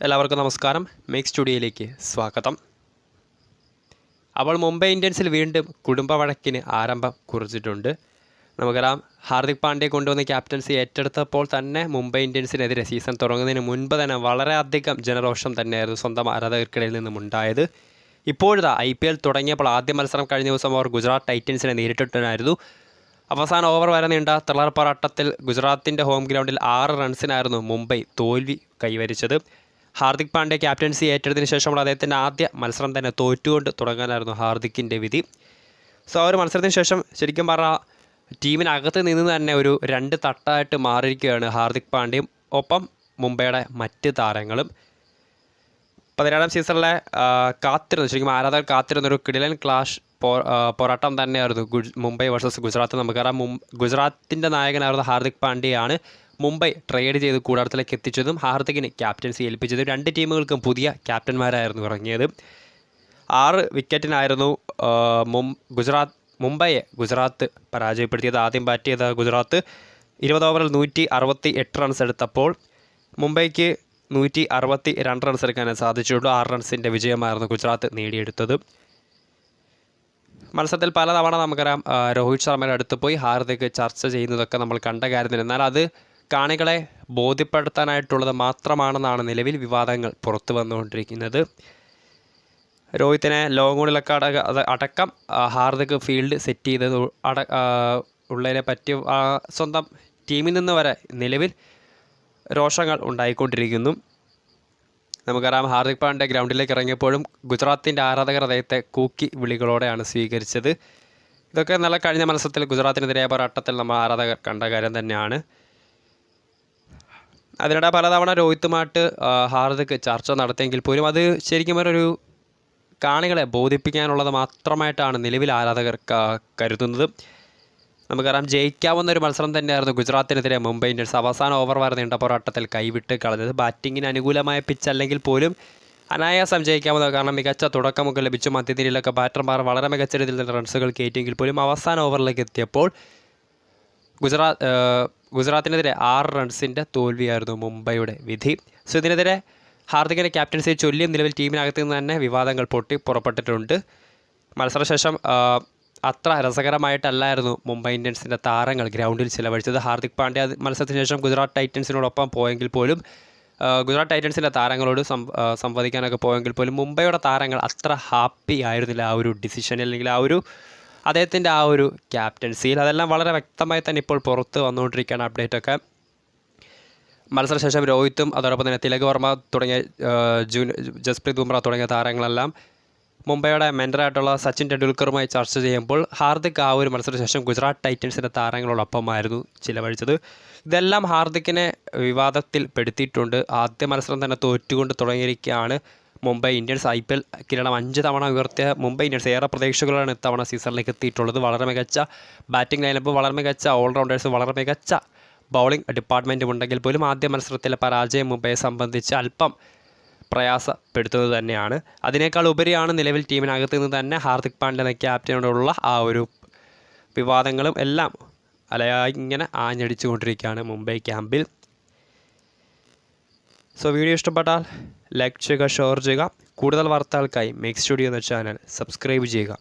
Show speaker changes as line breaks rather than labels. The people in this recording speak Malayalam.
എല്ലാവർക്കും നമസ്കാരം. മേക്ക് സ്റ്റുഡിയോയിലേക്ക് സ്വാഗതം. അവൾ മുംബൈ ഇന്ത്യൻസിൽ വീണ്ടും കുടുംബ വഴക്കിന് ആരംഭം കുറിച്ചിട്ടുണ്ട്. നമുക്കറിയാം ഹാർദിക് പാണ്ഡ്യ കൊണ്ടുവന്ന ക്യാപ്റ്റൻസി ഏറ്റെടുത്തപ്പോൾ തന്നെ മുംബൈ ഇന്ത്യൻസിനെതിരെ സീസൺ തുടങ്ങുന്നതിന് മുൻപ് തന്നെ വളരെയധികം ജനരോഷം തന്നെയായിരുന്നു സ്വന്തം ആരാധകർക്കിടയിൽ നിന്നും ഉണ്ടായത്. ഇപ്പോഴത്തെ ഐ പി എൽ തുടങ്ങിയപ്പോൾ ആദ്യ മത്സരം കഴിഞ്ഞ ദിവസം അവർ ഗുജറാത്ത് ടൈറ്റൻസിനെ നേരിട്ടിട്ടുണ്ടായിരുന്നു. അവസാന ഓവർ വരെ നീണ്ട ത്രിളർ പോരാട്ടത്തിൽ ഗുജറാത്തിന്റെ ഹോം ഗ്രൗണ്ടിൽ ആറ് റൺസിനായിരുന്നു മുംബൈ തോൽവി കൈവരിച്ചത്. ഹാർദിക് പാണ്ഡ്യ ക്യാപ്റ്റൻസി ഏറ്റെടുത്തതിന് ശേഷമുള്ള അദ്ദേഹത്തിന്റെ ആദ്യ മത്സരം തന്നെ തോറ്റുകൊണ്ട് തുടങ്ങാനായിരുന്നു ഹാർദിക്കിന്റെ വിധി. സോ ആ ഒരു മത്സരത്തിന് ശേഷം ശരിക്കും പറഞ്ഞാൽ ടീമിനകത്ത് നിന്ന് തന്നെ ഒരു രണ്ട് തട്ടായിട്ട് മാറിയിരിക്കുകയാണ് ഹാർദിക് പാണ്ഡ്യയും ഒപ്പം മുംബൈയുടെ മറ്റ് താരങ്ങളും. പതിനേഴാം സീസണിലെ കാത്തിരുന്നു ശരിക്കും ആരാധകർ കാത്തിരുന്ന ഒരു കിടിലൻ ക്ലാഷ് പോരാട്ടം തന്നെയായിരുന്നു മുംബൈ വേഴ്സസ് ഗുജറാത്ത്. നമുക്കറിയാം മും ഗുജറാത്തിന്റെ നായകനായിരുന്ന ഹാർദിക് പാണ്ഡ്യയാണ് മുംബൈ ട്രേഡ് ചെയ്ത് കൂടാരത്തിലേക്ക് എത്തിച്ചതും ഹാർദിക്കിന് ക്യാപ്റ്റൻസി ഏൽപ്പിച്ചതും രണ്ട് ടീമുകൾക്കും പുതിയ ക്യാപ്റ്റന്മാരായിരുന്നു ഇറങ്ങിയത്. ആറ് വിക്കറ്റിനായിരുന്നു മും ഗുജറാത്ത് മുംബൈയെ ഗുജറാത്ത് പരാജയപ്പെടുത്തിയത്. ആദ്യം ബാറ്റ് ചെയ്ത ഗുജറാത്ത് ഇരുപത് ഓവറിൽ നൂറ്റി അറുപത്തി എട്ട് റൺസ് എടുത്തപ്പോൾ മുംബൈക്ക് നൂറ്റി അറുപത്തി രണ്ട് റൺസ് എടുക്കാനേ സാധിച്ചുള്ളൂ. ആറ് റൺസിന്റെ വിജയമായിരുന്നു ഗുജറാത്ത് നേടിയെടുത്തത്. മത്സരത്തിൽ പലതവണ നമുക്കറിയാം രോഹിത് ശർമ്മയുടെ അടുത്ത് പോയി ഹാർദിക് ചർച്ച ചെയ്യുന്നതൊക്കെ നമ്മൾ കണ്ട കാര്യത്തിൽ. എന്നാൽ അത് കാണികളെ ബോധ്യപ്പെടുത്താനായിട്ടുള്ളത് മാത്രമാണെന്നാണ് നിലവിൽ വിവാദങ്ങൾ പുറത്തു വന്നുകൊണ്ടിരിക്കുന്നത്. രോഹിത്തിനെ അത് അടക്കം ഹാർദിക് ഫീൽഡ് സെറ്റ് ചെയ്തത് അട ഉള്ളതിനെ പറ്റി സ്വന്തം ടീമിൽ നിന്ന് വരെ നിലവിൽ രോഷങ്ങൾ ഉണ്ടായിക്കൊണ്ടിരിക്കുന്നു. നമുക്കറിയാം ഹാർദിക് പാണ്ഡ്യ ഗ്രൗണ്ടിലേക്ക് ഇറങ്ങിയപ്പോഴും ഗുജറാത്തിന്റെ ആരാധകർ അദ്ദേഹത്തെ കൂക്കി വിളികളോടെയാണ് സ്വീകരിച്ചത്. ഇതൊക്കെ നല്ല കഴിഞ്ഞ മത്സരത്തിൽ ഗുജറാത്തിനെതിരായ പോരാട്ടത്തിൽ നമ്മൾ ആരാധകർ കണ്ട കാര്യം തന്നെയാണ്. അതിനിടെ പലതവണ രോഹിത്തുമായിട്ട് ഹാർദിക് ചർച്ച നടത്തിയെങ്കിൽ പോലും അത് ശരിക്കും ഒരു കാണികളെ ബോധിപ്പിക്കാനുള്ളത് മാത്രമായിട്ടാണ് നിലവിൽ ആരാധകർ കരുതുന്നത്. നമുക്കറിയാം ജയിക്കാവുന്ന ഒരു മത്സരം തന്നെയായിരുന്നു ഗുജറാത്തിനെതിരെ മുംബൈ ഇന്ത്യൻസ്. അവസാന ഓവർ വരെ നീണ്ട പോരാട്ടത്തിൽ കൈവിട്ട് കളഞ്ഞത്. ബാറ്റിങ്ങിന് അനുകൂലമായ പിച്ച് അല്ലെങ്കിൽ പോലും അനായാസം ജയിക്കാവുന്നത് കാരണം മികച്ച തുടക്കമൊക്കെ ലഭിച്ചു. മധ്യനിരയിലൊക്കെ ബാറ്റർമാർ വളരെ മികച്ച രീതിയിൽ റൺസുകൾ കയറ്റിയെങ്കിൽ പോലും അവസാന ഓവറിലേക്ക് എത്തിയപ്പോൾ ഗുജറാത്ത് ഗുജറാത്തിനെതിരെ ആറ് റൺസിന്റെ തോൽവിയായിരുന്നു മുംബൈയുടെ വിധി. സോ ഇതിനെതിരെ ഹാർദിക്കിന്റെ ക്യാപ്റ്റൻസി ചൊല്ലിയും നിലവിൽ ടീമിനകത്ത് നിന്ന് തന്നെ വിവാദങ്ങൾ പൊട്ടി പുറപ്പെട്ടിട്ടുണ്ട്. മത്സരശേഷം അത്ര രസകരമായിട്ടല്ലായിരുന്നു മുംബൈ ഇന്ത്യൻസിന്റെ താരങ്ങൾ ഗ്രൗണ്ടിൽ ചിലവഴിച്ചത്. ഹാർദിക് പാണ്ഡ്യ മത്സരത്തിന് ശേഷം ഗുജറാത്ത് ടൈറ്റൻസിനോടൊപ്പം പോയെങ്കിൽ പോലും ഗുജറാത്ത് ടൈറ്റൻസിന്റെ താരങ്ങളോട് സംവദിക്കാനൊക്കെ പോയെങ്കിൽ പോലും മുംബൈയുടെ താരങ്ങൾ അത്ര ഹാപ്പി ആയിരുന്നില്ല ആ ഒരു ഡിസിഷൻ അല്ലെങ്കിൽ ആ ഒരു അദ്ദേഹത്തിന്റെ ആ ഒരു ക്യാപ്റ്റൻസിയിൽ അതെല്ലാം വളരെ വ്യക്തമായി തന്നെ ഇപ്പോൾ പുറത്ത് വന്നുകൊണ്ടിരിക്കുകയാണ് അപ്ഡേറ്റൊക്കെ. മത്സരശേഷം രോഹിത്തും അതോടൊപ്പം തന്നെ തിലക് വർമ്മ തുടങ്ങിയ ജൂൻ ജസ്പ്രീത് ബുംറ തുടങ്ങിയ താരങ്ങളെല്ലാം മുംബൈയുടെ മെന്ററായിട്ടുള്ള സച്ചിൻ ടെണ്ടുൽക്കറുമായി ചർച്ച ചെയ്യുമ്പോൾ ഹാർദിക് ആ ഒരു മത്സരശേഷം ഗുജറാത്ത് ടൈറ്റൻസിന്റെ താരങ്ങളോടൊപ്പമായിരുന്നു ചിലവഴിച്ചത്. ഇതെല്ലാം ഹാർദിക്കിനെ വിവാദത്തിൽ പെടുത്തിയിട്ടുണ്ട്. ആദ്യ മത്സരം തന്നെ തോറ്റുകൊണ്ട് തുടങ്ങിയിരിക്കുകയാണ്. Mumbai Indians I P L കിരീടം അഞ്ച് തവണ ഉയർത്തിയ മുംബൈ ഇന്ത്യൻസ് ഏറെ പ്രതീക്ഷകളാണ് ഇത്തവണ സീസണിലേക്ക് എത്തിയിട്ടുള്ളത്. വളരെ മികച്ച ബാറ്റിംഗ് ലൈനപ്പ് വളരെ മികച്ച ഓൾറൗണ്ടേഴ്സ് വളരെ മികച്ച ബൗളിംഗ് ഡിപ്പാർട്ട്മെന്റും ഉണ്ടെങ്കിൽ പോലും ആദ്യ മത്സരത്തിലെ പരാജയം മുംബൈയെ സംബന്ധിച്ച് അല്പം പ്രയാസപ്പെടുത്തുന്നത് തന്നെയാണ്. അതിനേക്കാൾ ഉപരിയാണ് നിലവിൽ ടീമിനകത്ത് നിന്ന് തന്നെ ഹാർദിക് പാണ്ഡ്യ എന്ന ക്യാപ്റ്റനോടുള്ള ആ ഒരു വിവാദങ്ങളും എല്ലാം അലയായി ഇങ്ങനെ ആഞ്ഞടിച്ചുകൊണ്ടിരിക്കുകയാണ് മുംബൈ ക്യാമ്പിൽ. സോ വീഡിയോ ഇഷ്ടപ്പെട്ടാൽ ലൈക്ക് ചെയ്യുക ഷെയർ ചെയ്യുക. കൂടുതൽ വാർത്തകൾക്കായി മേക്ക് സ്റ്റുഡിയോ എന്ന ചാനൽ സബ്സ്ക്രൈബ് ചെയ്യുക.